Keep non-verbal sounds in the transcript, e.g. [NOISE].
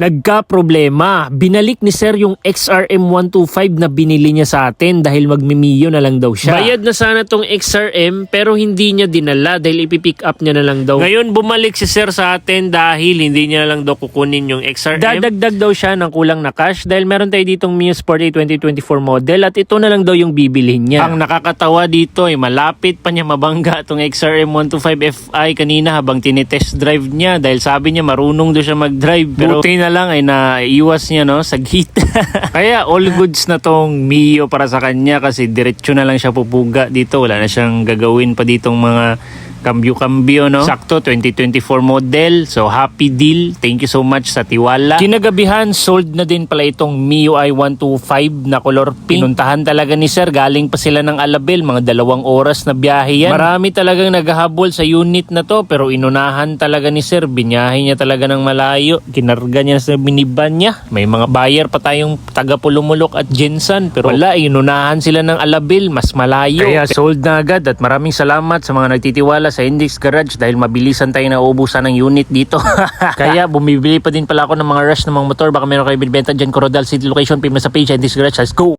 Nagka-problema. Binalik ni Sir yung XRM 125 na binili niya sa atin dahil magmimiyo na lang daw siya. Bayad na sana tong XRM pero hindi niya dinala dahil ipipick up niya na lang daw. Ngayon bumalik si Sir sa atin dahil hindi niya na lang daw kukunin yung XRM. Dadagdag daw siya ng kulang na cash dahil meron tayo ditong Mio Sport A 2024 model at ito na lang daw yung bibilhin niya. Ang nakakatawa dito ay malapit pa niya mabangga itong XRM 125 Fi kanina habang tinitest drive niya dahil sabi niya marunong daw siya mag-drive pero buti na lang ay naiwas niya no sa gate. [LAUGHS] Kaya all goods na tong Mio para sa kanya kasi diretso na lang siya pupuga dito wala na siyang gagawin pa ditong mga Kambyo-kambyo, no? Sakto, 2024 model. So, happy deal. Thank you so much sa tiwala. Kinagabihan, sold na din pala itong MIUI 125 na color pink. Pinuntahan talaga ni Sir. Galing pa sila ng Alabel. Mga dalawang oras na biyahe yan. Marami talagang naghahabol sa unit na to. Pero inunahan talaga ni Sir. Binyahe niya talaga ng malayo. Kinarga niya sa minivan niya. May mga buyer pa tayong taga Pulumulok at Jensen. Pero wala, inunahan sila ng Alabel. Mas malayo. Kaya sold na agad. At maraming salamat sa mga nagtitiwala sa Index Garage dahil mabilisan tayo nauubusan ng unit dito. [LAUGHS] Kaya bumibili pa din pala ako ng mga rush ng mga motor. Baka meron kayo binibenta dyan, Corodal City Location, mo sa page, Index Garage. Let's go!